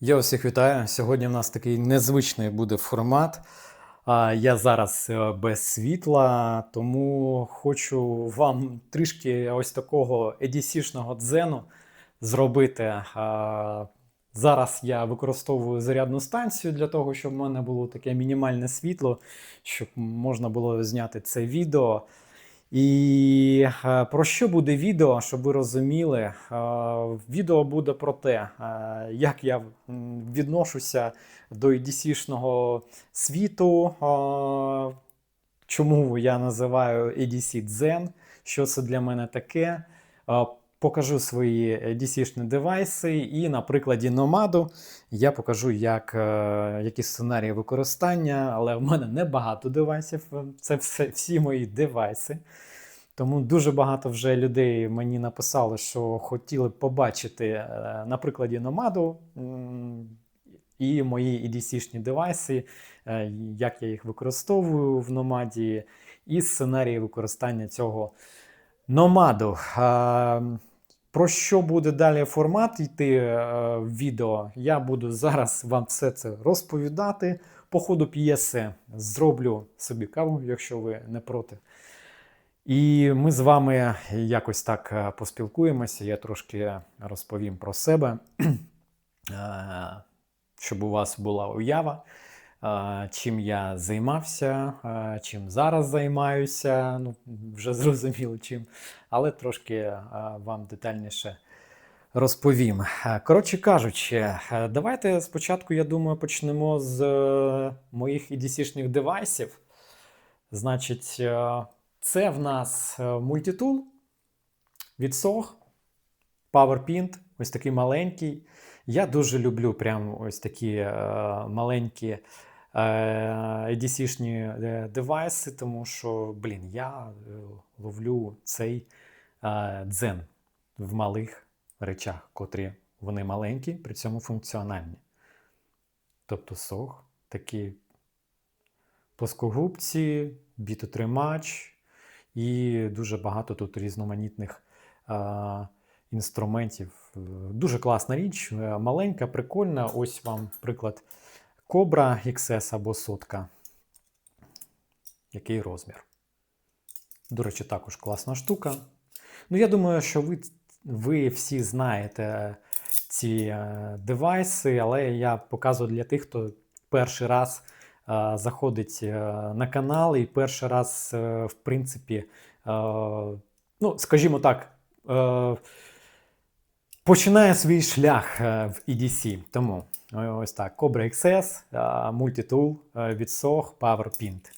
Я усіх вітаю. Сьогодні в нас такий незвичний буде формат. Я зараз е, без світла, тому хочу вам трішки ось такого EDC-шного дзену зробити. Зараз я використовую зарядну станцію для того, щоб в мене було таке мінімальне світло, щоб можна було зняти це відео. І е, про що буде відео, щоб ви розуміли? Е, Відео буде про те, е, як я відношуся до EDC-шного світу, чому я називаю EDC Zen, що це для мене таке. Е, Покажу свої EDC-шні девайси, і на прикладі Nomad я покажу, як, е, які сценарії використання, але в мене небагато девайсів. Це все, всі мої девайси. Тому дуже багато вже людей мені написали, що хотіли побачити е, на прикладі Nomad і мої EDC-шні девайси, е, як я їх використовую в Nomad, і сценарії використання цього Nomad. Про що буде далі формат йти е, відео? Я буду зараз вам все це розповідати. По ходу п'єси зроблю собі каву, якщо ви не проти. І ми з вами якось так е, поспілкуємося. Я трошки розповім про себе, е, щоб у вас була уява, чим я займався, чим зараз займаюся. Ну, вже зрозуміло чим, але трошки вам детальніше розповім. Коротше кажучи, давайте спочатку, я думаю, почнемо з е, моїх EDC-шних девайсів. Значить, е, це в нас е, мультитул від SOG, PowerPint, ось такий маленький. Я дуже люблю прям ось такі маленькі е, EDC-шні е, девайси, тому що, блін, я е, ловлю цей е, дзен в малих речах, котрі вони маленькі, при цьому функціональні. Тобто SOG такі плоскогубці, бітотримач і дуже багато тут різноманітних е, інструментів. Е, Дуже класна річ, е, маленька, прикольна. Ось вам приклад Cobra XS або сотка. Який розмір. До речі, також класна штука. Ну, я думаю, що ви, ви всі знаєте ці е, девайси, але я показую для тих, хто перший раз е, заходить е, на канал і перший раз, в принципі, ну, скажімо так, починає свій шлях в EDC. Тому ось так: Cobra XS, Multitool від SOG PowerPint.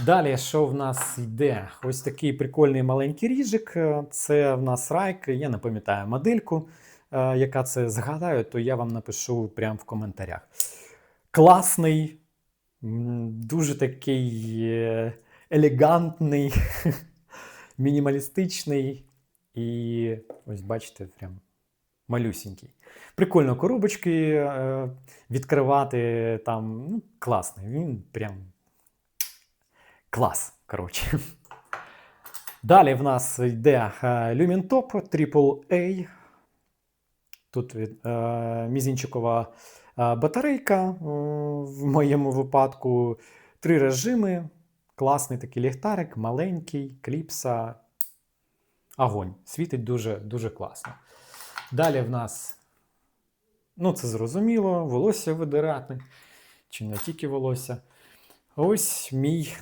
Далі, що в нас йде? Ось такий прикольний маленький ріжик. Е, Це в нас райк. Я не пам'ятаю модельку, е, яка це згадаю, то я вам напишу прямо в коментарях. Класний, дуже такий е, елегантний, мінімалістичний. І ось бачите, прям малюсінький. Прикольно коробочки е, відкривати там. Ну, класний. Він прям клас. Коротше. Далі в нас йде е, Lumentop AAA. Тут від, е, мізінчикова е, батарейка в моєму випадку. Три режими. Класний такий ліхтарик, маленький, кліпса. Огонь. Світить дуже, дуже класно. Далі в нас, ну це зрозуміло, волосся видирати, чи не тільки волосся. Ось мій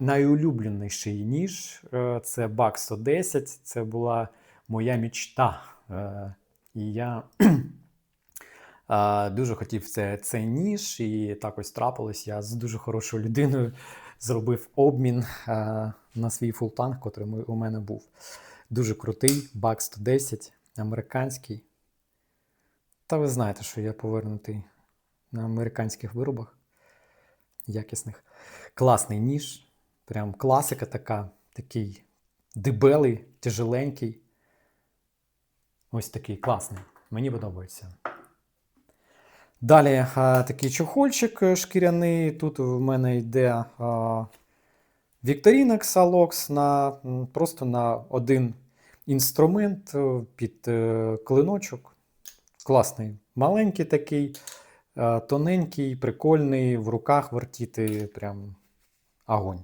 найулюбленіший ніж. е, Це BAC 110. Це була моя мічта. Е, І я е, дуже хотів це, цей ніж, і так ось трапилось. Я з дуже хорошою людиною зробив обмін на свій фултанг, ми- у мене був. Дуже крутий, BAC 110, американський. Та ви знаєте, що я повернутий на американських виробах якісних. Класний ніж, прям класика така, такий дебелий, тяжеленький. Ось такий класний. Мені подобається. Далі а, такий чохольчик е, шкіряний. Тут в мене йде а, Victorinox Alox на, просто на один інструмент е, під е, клиночок. Класний Маленький такий, е, тоненький, прикольний, в руках вертіти прям огонь.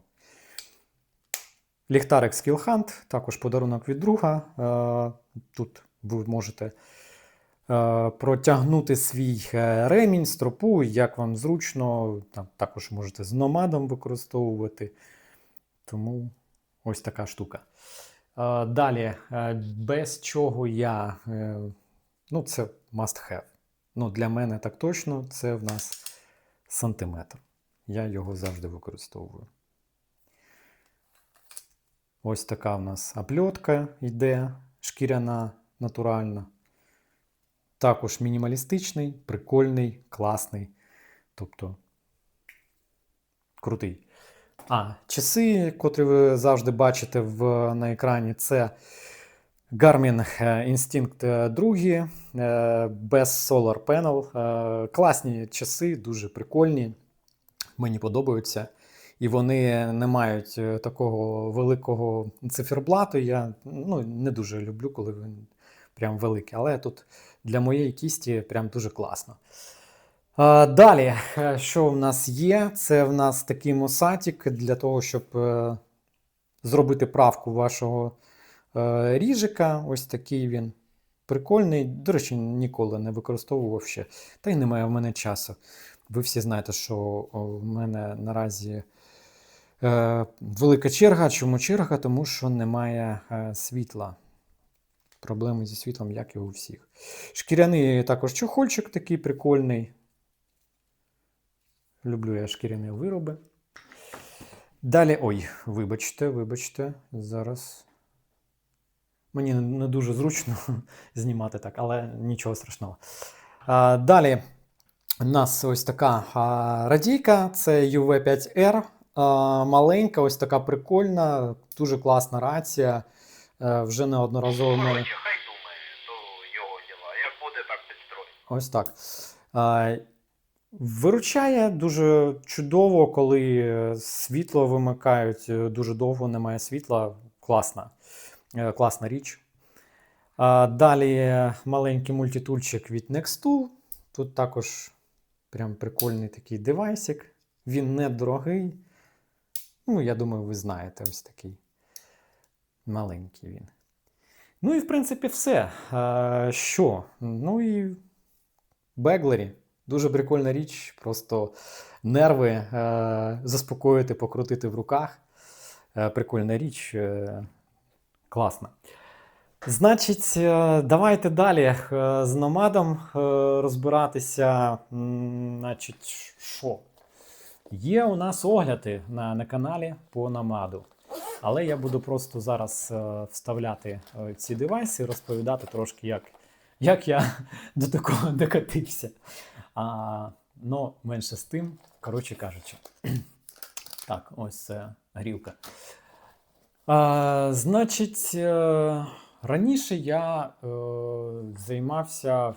Ліхтарик Skill Hunt, також подарунок від друга. Е, Тут ви можете е, протягнути свій ремінь, стропу, як вам зручно. Там також можете з номадом використовувати. Тому ось така штука. Далі, без чого я. Ну, це must have. Ну, для мене так точно, це в нас сантиметр. Я його завжди використовую. Ось така в нас опльотка йде, шкіряна, натуральна. Також мінімалістичний, прикольний, класний. Тобто крутий. А, часи, котрі ви завжди бачите в, на екрані, це Garmin е, Instinct 2 е, без Solar Panel. Е, Класні часи, дуже прикольні. Мені подобаються. І вони не мають е, такого великого циферблату. Я ну, не дуже люблю, коли він прям великий. Але тут для моєї кісті прям дуже класно. Далі, е, що в нас є? Це в нас такий мосатик для того, щоб е, зробити правку вашого е, ріжика. Ось такий він. Прикольний. До речі, ніколи не використовував ще. Та й немає в мене часу. Ви всі знаєте, що в мене наразі е, велика черга. Чому черга? Тому що немає е, світла. Проблеми зі світлом, як і у всіх. Шкіряний також чохольчик такий прикольний. Люблю я шкіряні вироби. Далі, ой, вибачте, вибачте, зараз. Мені не- дуже зручно знімати так, але нічого страшного. А, далі у нас ось така радійка, це UV5R. А, маленька, ось така прикольна, дуже класна рація. Е, вже неодноразово хай думає, то його діла. Як буде, так підстроїть. Ось так. А, Виручає дуже чудово, коли е, світло вимикають, е, дуже довго немає світла. Класна, класна річ. Далі е, маленький мультитульчик від Nextool. Тут також прям прикольний такий девайсик. Він недорогий. Ну, я думаю, ви знаєте, ось такий маленький він. Ну і в принципі все. Що? Ну і Беглері. Дуже прикольна річ, просто нерви е, заспокоїти, покрутити в руках. Е, прикольна річ, класна. Значить, е, давайте далі е, з номадом е, розбиратися. Значить, що? Є у нас огляди на, на каналі по намаду. Але я буду просто зараз вставляти ці девайси і розповідати трошки, як, як я до такого докатився. А, ну, менше з тим, коротше кажучи. Так, ось це грілка. А, значить, е, раніше я е, займався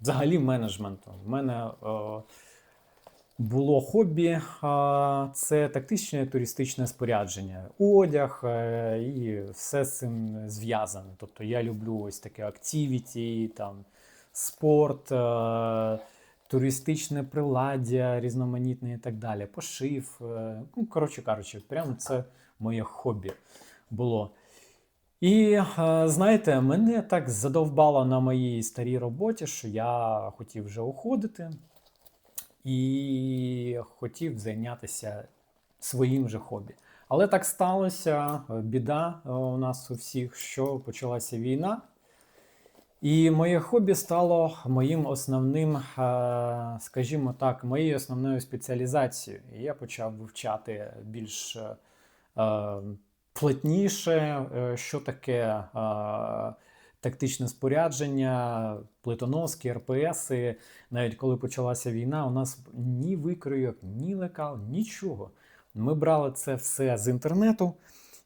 взагалі менеджментом. У мене е, було хобі, це тактичне туристичне спорядження, одяг е, і все з цим зв'язане. Тобто я люблю ось таке активіті, там, спорт, е, туристичне приладдя, різноманітне і так далі, пошив. Ну, коротше кажучи, прямо це моє хобі було. І е, знаєте, мене так задовбало на моїй старій роботі, що я хотів вже уходити і хотів зайнятися своїм же хобі. Але так сталося, е, біда е, у нас у всіх, що почалася війна. І моє хобі стало моїм основним, скажімо так, моєю основною спеціалізацією. І я почав вивчати більш е, е, плотніше, е, що таке е, тактичне спорядження, плитоноски, РПСи. Навіть коли почалася війна, у нас ні викройок, ні лекал, нічого. Ми брали це все з інтернету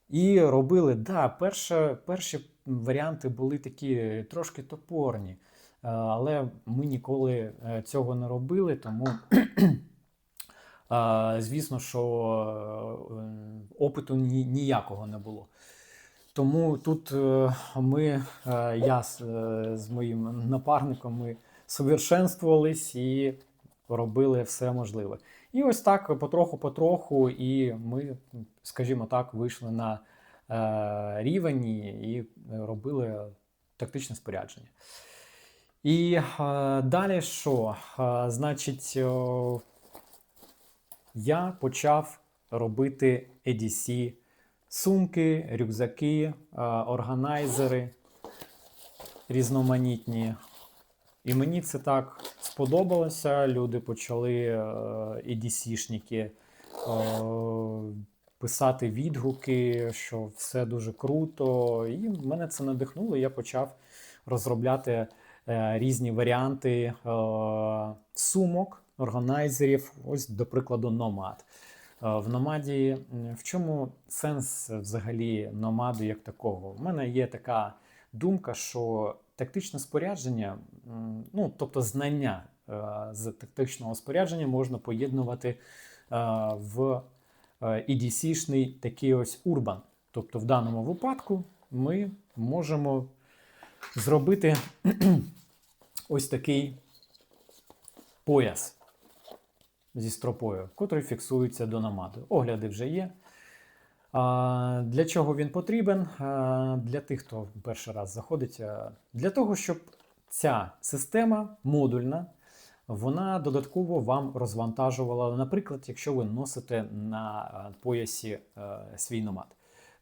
і робили. Да, перше, перші варіанти були такі трошки топорні, але ми ніколи цього не робили, тому. Звісно, що е, опиту ніякого не було. Тому тут е, ми, е, я з, моїм напарником, ми совершенствувались і робили все можливе. І ось так потроху-потроху, і ми, скажімо так, вийшли на рівень і, робили тактичне спорядження. І далі що? Значить, я почав робити EDC сумки, рюкзаки, е, органайзери різноманітні. І мені це так сподобалося. Люди почали е, EDC-шники е, писати відгуки, що все дуже круто. І мене це надихнуло. Я почав розробляти е, різні варіанти е, сумок, органайзерів. Ось, до прикладу, Nomad. Е, В Номаді в чому сенс взагалі номаду як такого? У мене є така думка, що тактичне спорядження, ну тобто знання е, з тактичного спорядження можна поєднувати е, в EDC-шний такий ось урбан. Тобто, в даному випадку ми можемо зробити ось такий пояс зі стропою, котрий фіксується до намаду. Огляди вже є. Для чого він потрібен? Для тих, хто перший раз заходить, для того, щоб ця система модульна, вона додатково вам розвантажувала, наприклад, якщо ви носите на поясі свій номад.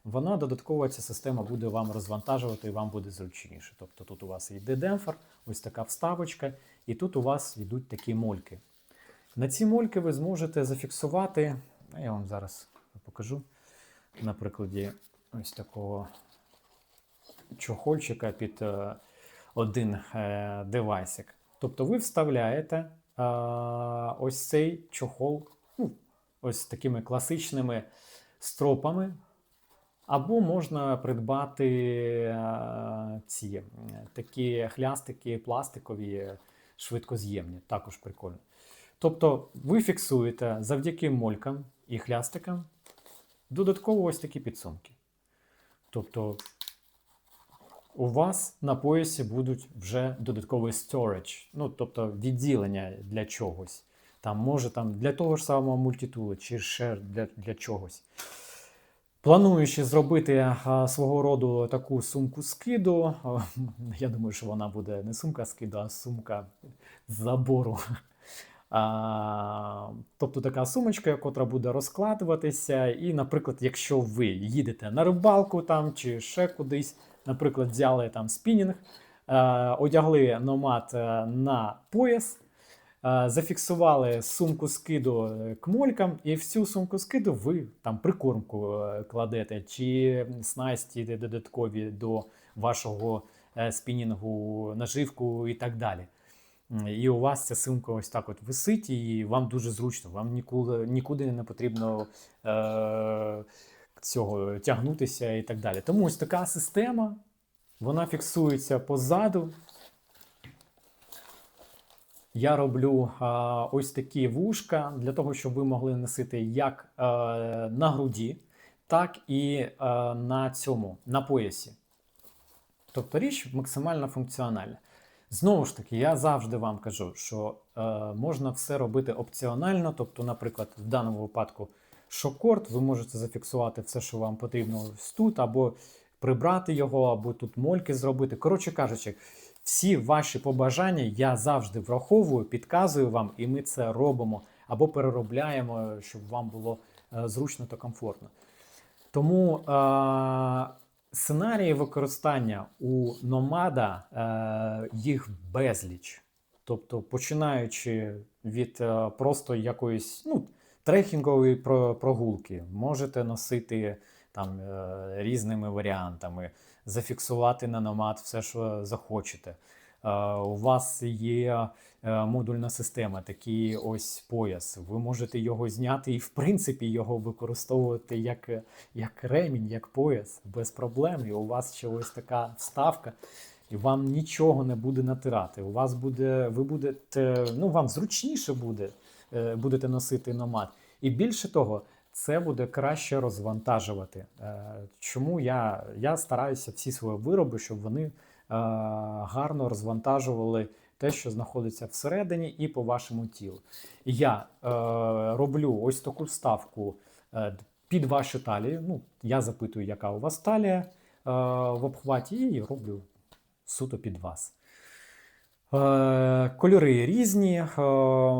Вона додатково ця система буде вам розвантажувати і вам буде зручніше. Тобто тут у вас йде демпфер, ось така вставочка, і тут у вас йдуть такі мольки. На ці мольки ви зможете зафіксувати, я вам зараз покажу на прикладі ось такого чохольчика під е, один е, девайсик. Тобто ви вставляєте е, ось цей чохол, ну, ось такими класичними стропами. Або можна придбати ці такі хлястики пластикові, швидкоз'ємні, також прикольно. Тобто ви фіксуєте завдяки молькам і хлястикам додатково ось такі підсумки. Тобто у вас на поясі будуть вже додатковий storage, ну тобто відділення для чогось. Там може там для того ж самого мультитула чи ще для, для чогось. Плануючи зробити а, свого роду таку сумку скиду, я думаю, що вона буде не сумка скиду, а сумка забору. А, тобто така сумочка, котра буде розкладуватися. І, наприклад, якщо ви їдете на рибалку там чи ще кудись, наприклад, взяли там спінінг, е, одягли номад е, на пояс, е, зафіксували сумку скиду е, к молькам, і в цю сумку скиду ви там прикормку кладете, чи снасті додаткові до вашого спінінгу, наживку і так далі. І у вас ця сумка ось так от висить, і вам дуже зручно. Вам нікуди, нікуди не потрібно е, цього тягнутися і так далі. Тому ось така система, вона фіксується позаду. Я роблю а, ось такі вушка для того, щоб ви могли носити як е, на груді, так і е, на цьому, на поясі. Тобто річ максимально функціональна. Знову ж таки, я завжди вам кажу, що е, можна все робити опціонально. Тобто, наприклад, в даному випадку шокорд, ви можете зафіксувати все, що вам потрібно ось тут, або прибрати його, або тут мольки зробити. Коротше кажучи, всі ваші побажання я завжди враховую, підказую вам, і ми це робимо або переробляємо, щоб вам було е, зручно та комфортно. Тому е, сценарії використання у номада е, їх безліч. Тобто, починаючи від е, просто якоїсь ну, трекінгової прогулки, можете носити там е, різними варіантами, зафіксувати на номад все, що захочете. Е, у вас є е, модульна система, такий ось пояс. Ви можете його зняти і, в принципі, його використовувати як, як ремінь, як пояс, без проблем. І у вас ще ось така вставка, і вам нічого не буде натирати. У вас буде, ви будете, ну вам зручніше буде, е, будете носити номад. І більше того, це буде краще розвантажувати. Чому я, я стараюся всі свої вироби, щоб вони гарно розвантажували те, що знаходиться всередині і по вашому тілу. Я е, роблю ось таку вставку е, під вашу талію. Ну, я запитую, яка у вас талія е, в обхваті, і роблю суто під вас. Е, Кольори різні, е,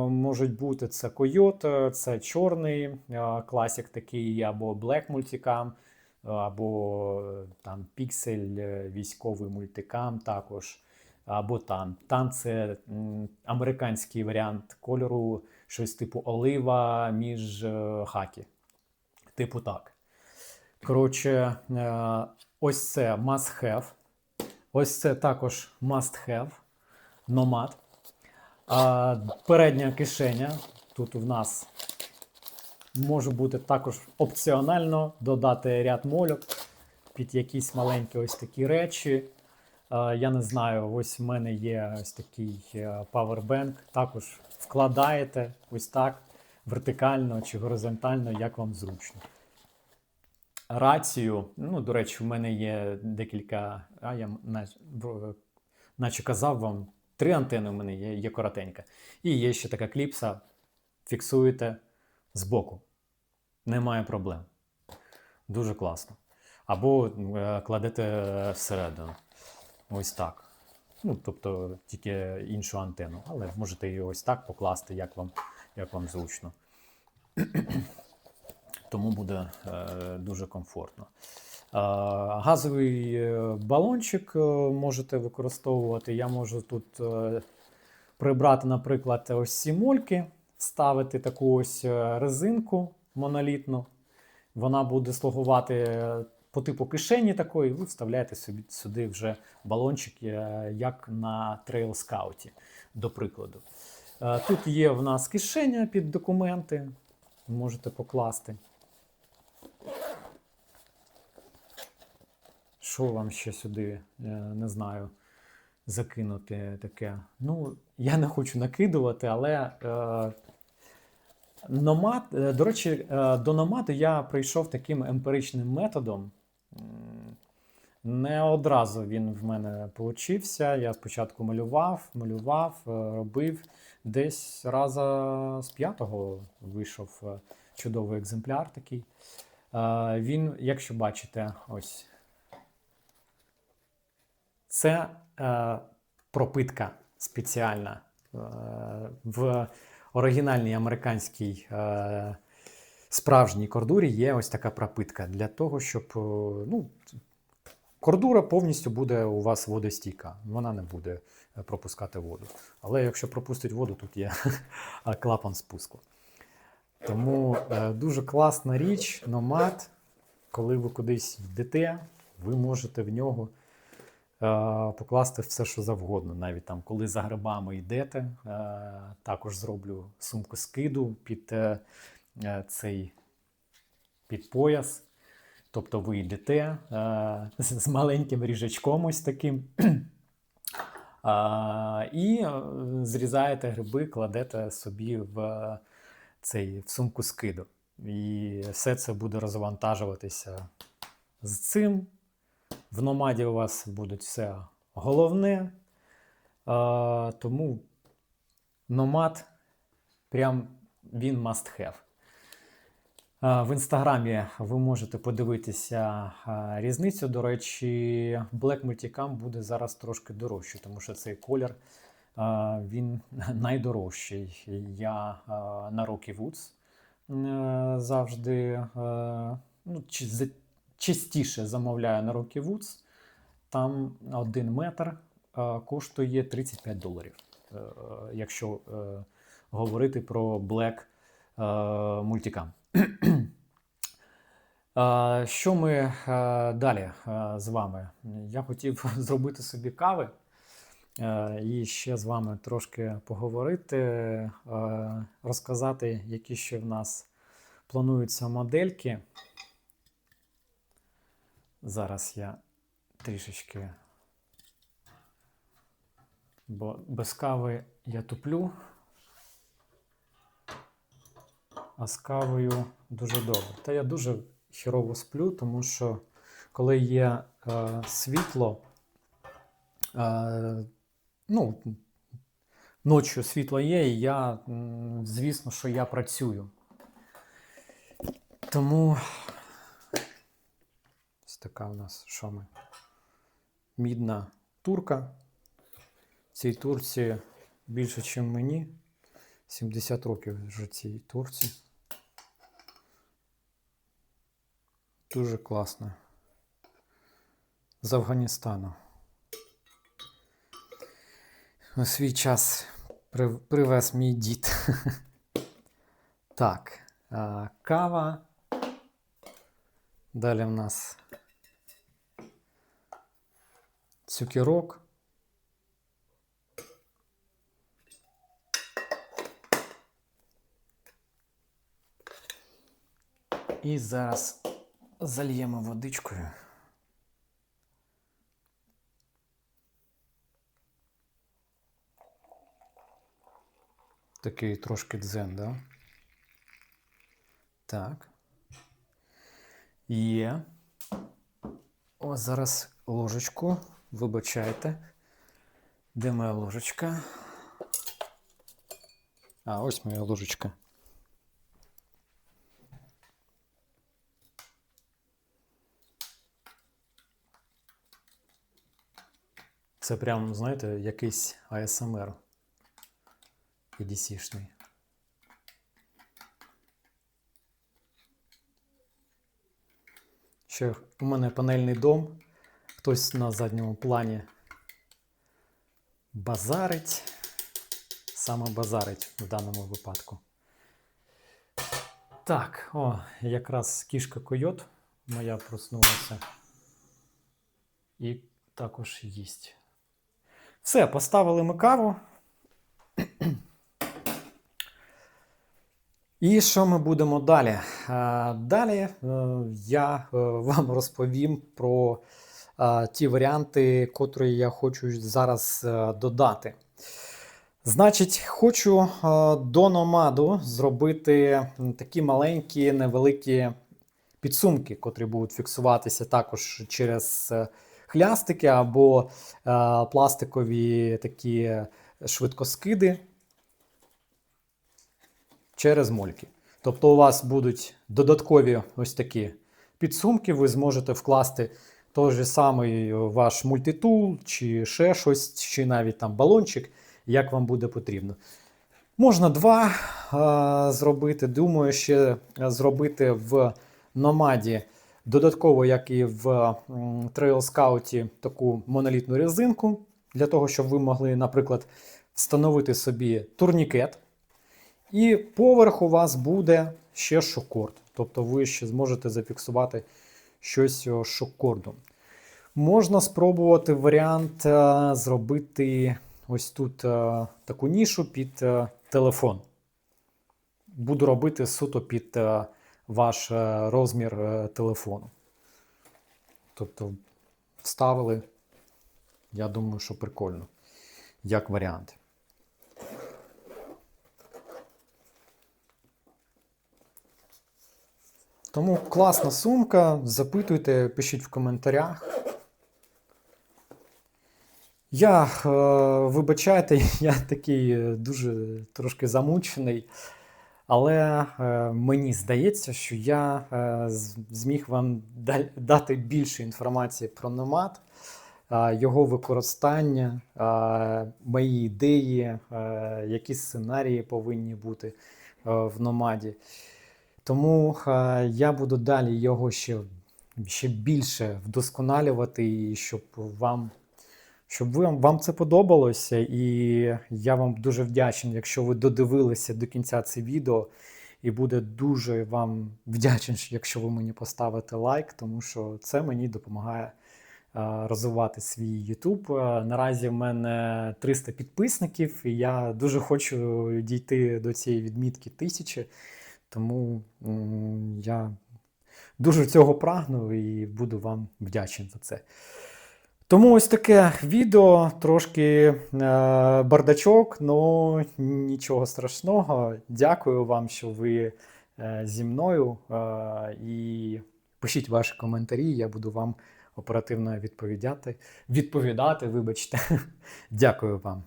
можуть бути це койот, е, це чорний, е, класик такий, або Black Multicam, е, або е, там Pixel, е, військовий мультикам також, або Тан. Тан це американський варіант кольору, щось типу олива між е, хакі. Типу так. Коротше, ось це must have. Ось це також must have. Номад. Передня кишеня. Тут в нас може бути також опціонально додати ряд мольок під якісь маленькі ось такі речі. Я не знаю, ось в мене є ось такий е, павербенк. Також вкладаєте ось так вертикально чи горизонтально, як вам зручно. Рацію, ну, до речі, в мене є декілька. А я наче, наче казав вам, три антени в мене є, є коротенька. І є ще така кліпса. Фіксуєте збоку. Немає проблем. Дуже класно. Або е, кладете всередину. Ось так. Ну, тобто тільки іншу антенну, але можете її ось так покласти, як вам, як вам зручно. Тому буде е, дуже комфортно. Е, газовий е, балончик е, можете використовувати. Я можу тут е, прибрати, наприклад, ось ці мольки, вставити таку ось е, резинку монолітну. Вона буде слугувати е, по типу кишені такої, ви вставляєте собі сюди вже балончик, е, як на трейл скауті, до прикладу. Тут є в нас кишеня під документи, можете покласти. Що вам ще сюди, не знаю, закинути таке? Ну, я не хочу накидувати, але номад, е, до речі, е, до номаду я прийшов таким емпіричним методом. Не одразу він в мене получився. Я спочатку малював, малював, е, робив. Десь раза з п'ятого вийшов чудовий екземпляр такий. Він, якщо бачите, ось це пропитка спеціальна. В оригінальній американській е, справжній кордурі є ось така пропитка для того, щоб е, ну, кордура повністю буде у вас водостійка. Вона не буде е, пропускати воду. Але якщо пропустить воду, тут є клапан спуску. Тому е, дуже класна річ, номад. Коли ви кудись йдете, ви можете в нього е, покласти все, що завгодно. Навіть там, коли за грибами йдете, е, також зроблю сумку скиду під е, е, цей під пояс. Тобто ви йдете е, з маленьким ріжачком ось таким. А, і е, зрізаєте гриби, кладете собі в е, цей в сумку скиду. І все це буде розвантажуватися з цим. В номаді у вас буде все головне. А, тому номад прям він must have. В інстаграмі ви можете подивитися різницю. До речі, Black Multicam буде зараз трошки дорожче, тому що цей колір він найдорожчий. Я на Rocky Woods е, завжди е, ну, чи- частіше замовляю на Rocky Woods. Там один метр е, коштує 35 доларів. Е, Якщо е, говорити про Black Multicam. Що ми далі з вами? Я хотів зробити собі кави і ще з вами трошки поговорити, розказати, які ще в нас плануються модельки. Зараз я трішечки, бо без кави я туплю, а з кавою дуже добре. Та я дуже хірово сплю, тому що коли є е, світло, е, ну, ночі світло є, і я, звісно, що я працюю. Тому така у нас що ми? Мідна турка. Цій турці більше, ніж мені. 70 років вже цій турці. Дуже класно. З Афганістану. У свій час привез мій дід. Так, кава. Далі в нас цукерок. І зараз зальємо водичкою. Такий трошки дзен, да? Так. Є. О, зараз ложечку. Вибачайте. Де моя ложечка? А, ось моя ложечка. Це прям, знаєте, якийсь ASMR. EDC-шний. Ще у мене панельний дом. Хтось на задньому плані базарить. Саме базарить в даному випадку. Так, о, якраз кішка койот моя проснулася. І також їсть. Все, поставили ми каву. І що ми будемо далі? Е, Далі е, я е, вам розповім про ті варіанти, котрі я хочу зараз е, додати. Значить, хочу е, до номаду зробити такі маленькі невеликі підсумки, котрі будуть фіксуватися також через е, хлястики або пластикові такі швидкоскиди через мольки. Тобто у вас будуть додаткові ось такі підсумки, ви зможете вкласти той же самий ваш мультитул, чи ще щось, чи навіть там балончик, як вам буде потрібно. Можна два е, зробити. Думаю, ще зробити в номаді додатково, як і в Trail Scout, таку монолітну резинку, для того, щоб ви могли, наприклад, встановити собі турнікет. І поверх у вас буде ще шокорд. Тобто ви ще зможете зафіксувати щось о, шокордом. Можна спробувати варіант е, зробити ось тут е, таку нішу під е, телефон. Буду робити суто під е, ваш е, розмір е, телефону. Тобто вставили, я думаю, що прикольно, як варіант. Тому класна сумка. Запитуйте, пишіть в коментарях. Я, е, вибачайте, я такий е, дуже трошки замучений, але е, мені здається, що я е, зміг вам дати більше інформації про номад, його використання, мої ідеї, які сценарії повинні бути в номаді. Тому е, я буду далі його ще, ще більше вдосконалювати, і щоб вам, щоб ви, вам це подобалося. І я вам дуже вдячний, якщо ви додивилися до кінця це відео. І буде дуже вам вдячний, якщо ви мені поставите лайк, тому що це мені допомагає е, розвивати свій YouTube. Е, Наразі в мене 300 підписників, і я дуже хочу дійти до цієї відмітки тисячі. Тому я дуже цього прагну і буду вам вдячний за це. Тому ось таке відео, трошки е, бардачок, але нічого страшного. Дякую вам, що ви е, зі мною. Е, і пишіть ваші коментарі, я буду вам оперативно відповідати. Відповідати, вибачте. Дякую вам.